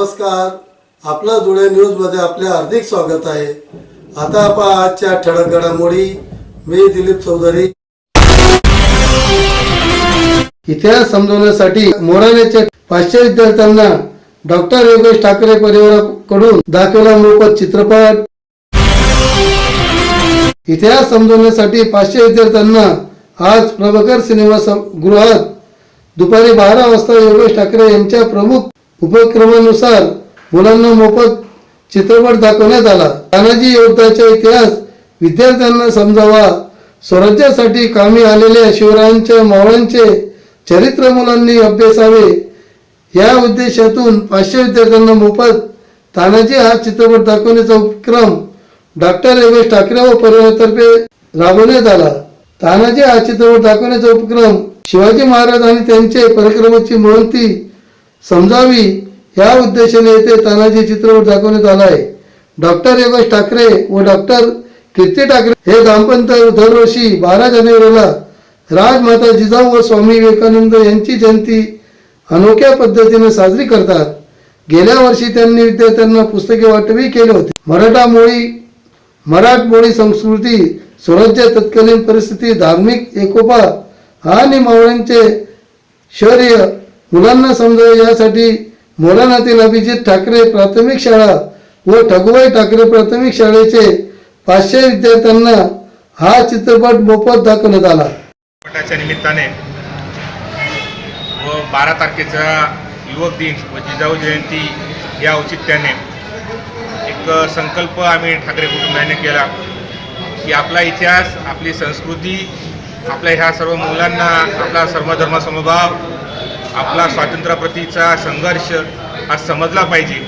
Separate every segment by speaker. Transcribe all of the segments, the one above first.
Speaker 1: नमस्कार. आपलं धुळे न्यूजमध्ये आपले हार्दिक स्वागत आहे. आता आपण आजच्या ठळक घडामोडी. मी दिलीप चौधरी. इतिहास समजवण्यासाठी मोराण्याच्या पाचशे विद्यार्थ्यांना डॉक्टर योगेश ठाकरे परिवाराकडून दाखवला मोफत चित्रपट. इतिहास समजवण्यासाठी पाचशे विद्यार्थ्यांना आज प्रभाकर सिनेमा गृहात दुपारी बारा वाजता योगेश ठाकरे यांच्या प्रमुख उपक्रमानुसार मुलांना मोफत चित्रपट दाखवण्यात आला. तानाजी योद्धाचा इतिहास विद्यार्थ्यांना समजावा. स्वराज्यासाठी कामी आलेल्या शिवरायांच्या मावळ्यांचे चरित्र मुलांनी अभ्यासावे. या उद्देशातून पाचशे विद्यार्थ्यांना मोफत तानाजी हा चित्रपट दाखवण्याचा उपक्रम डॉक्टर योगेश ठाकरे व परिवारातर्फे राबवण्यात आला. तानाजी हा चित्रपट दाखवण्याचा उपक्रम शिवाजी महाराज आणि त्यांचे परिक्रमाची महंती समजावी. या उद्देशाने येथे तानाजी चित्रपट दाखवण्यात आला आहे. डॉक्टर योगेश ठाकरे व डॉक्टर कीर्ती ठाकरे हे दाम्पत्य दरवर्षी बारा जानेवारीला राजमाता जिजाऊ व स्वामी विवेकानंद यांची जयंती अनोख्या पद्धतीने साजरी करतात. गेल्या वर्षी त्यांनी विद्यार्थ्यांना पुस्तके वाटपही केले होते. मराठा मोळी मराठमोळी संस्कृती स्वराज्य तत्कालीन परिस्थिती धार्मिक एकोपा आणि मावळ्यांचे शौर्य मुलांना समजावे यासाठी मोलानातील अभिजित ठाकरे प्राथमिक शाळा व ठगुबाई ठाकरे प्राथमिक शाळेचे पाचशे विद्यार्थ्यांना हा चित्रपट मोफत दाखवण्यात आला.
Speaker 2: चित्रपटाच्या निमित्ताने व बारा तारखेचा युवक दिन व जिजाऊ जयंती या औचित्याने एक संकल्प आम्ही ठाकरे कुटुंबाने केला की आपला इतिहास आपली संस्कृती आपल्या ह्या सर्व मुलांना आपला सर्वधर्म समभाव आपला स्वातंत्र्याप्रतीचा संघर्ष हा समजला पाहिजे.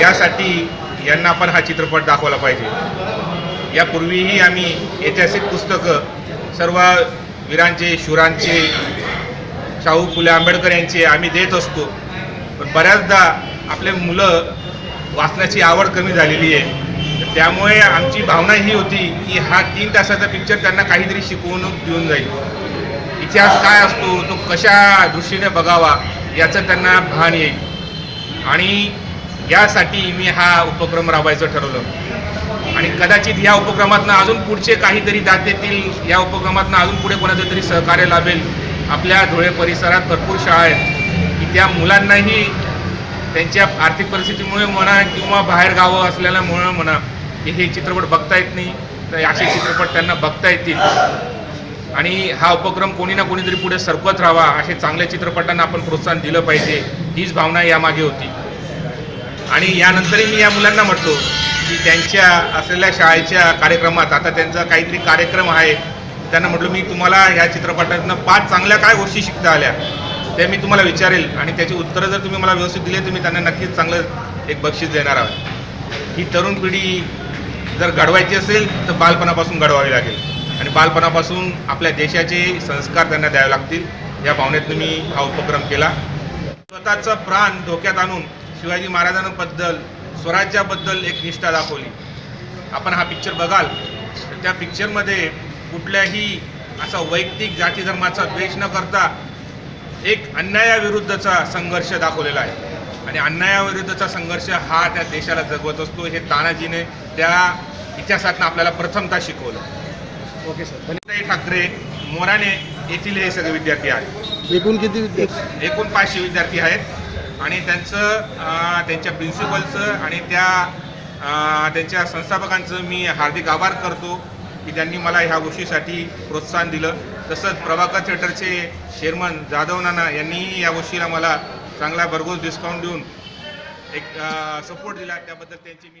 Speaker 2: यासाठी यांना आपण हा चित्रपट दाखवला पाहिजे. यापूर्वीही आम्ही ऐतिहासिक पुस्तकं सर्व वीरांचे शूरांचे शाहू फुले आंबेडकर यांचे आम्ही देत असतो. पण बऱ्याचदा आपले मुलं वाचण्याची आवड कमी झालेली आहे. त्यामुळे आमची भावना ही होती की हा तीन तासाचा पिक्चर त्यांना काहीतरी शिकवणूक देऊन जाईल. इतिहास काय असतो तो कशा दृष्टीने बघावा याचं त्यांना भान येईल. आणि यासाठी मी हा उपक्रम राबवायचं ठरवलं. आणि कदाचित या उपक्रमातनं अजून पुढचे काहीतरी दात येतील या उपक्रमातनं अजून पुढे कोणाचं तरी सहकार्य लाभेल. आपल्या धुळे परिसरात भरपूर शाळा आहेत की त्या मुलांनाही त्यांच्या आर्थिक परिस्थितीमुळे म्हणा किंवा बाहेर गावं असल्यामुळे म्हणा की हे चित्रपट बघता येत नाही तर असे चित्रपट त्यांना बघता येतील. आणि हा उपक्रम कोणी ना कोणीतरी पुढे सरकत राहावा असे चांगल्या चित्रपटांना आपण प्रोत्साहन दिलं पाहिजे हीच भावना यामागे होती. आणि यानंतरही मी या मुलांना म्हणतो की त्यांच्या असलेल्या शाळेच्या कार्यक्रमात आता त्यांचा काहीतरी कार्यक्रम आहे त्यांना म्हटलं मी तुम्हाला ह्या चित्रपटातनं पाच चांगल्या काय गोष्टी शिकता आल्या ते मी तुम्हाला विचारेल आणि त्याची उत्तरं जर तुम्ही मला व्यवस्थित दिले तर मी त्यांना नक्कीच चांगलं एक बक्षीस देणार आहोत. ही तरुण पिढी जर घडवायची असेल तर बालपणापासून घडवावी लागेल. आणि बालपणापासून आपल्या देशाचे संस्कार त्यांना द्यावे लागतील. या भावनेतून मी हा उपक्रम केला. स्वतःचं प्राण धोक्यात आणून शिवाजी महाराजांबद्दल स्वराज्याबद्दल एक निष्ठा दाखवली. आपण हा पिक्चर बघाल तर त्या पिक्चरमध्ये कुठल्याही असा वैयक्तिक जाती धर्माचा द्वेष न करता एक अन्यायाविरुद्धचा संघर्ष दाखवलेला आहे. आणि अन्यायाविरुद्धचा संघर्ष हा त्या देशाला जगवत असतो. हे तानाजीने त्या इतिहासातनं आपल्याला प्रथमता शिकवलं.
Speaker 3: ओके सर
Speaker 2: ठाकरे मोराणे येथील हे सगळे विद्यार्थी आहेत.
Speaker 3: एकूण किती विद्यार्थी?
Speaker 2: एकूण पाचशे विद्यार्थी आहेत. आणि त्यांचं त्यांच्या प्रिन्सिपलचं आणि त्या त्यांच्या संस्थापकांचं मी हार्दिक आभार करतो की त्यांनी मला ह्या गोष्टीसाठी प्रोत्साहन दिलं. तसंच प्रभाकर थिएटरचे चेअरमन जाधव नाना यांनीही या गोष्टीला मला चांगला भरघोस डिस्काउंट देऊन एक सपोर्ट दिला. त्याबद्दल त्यांचे मी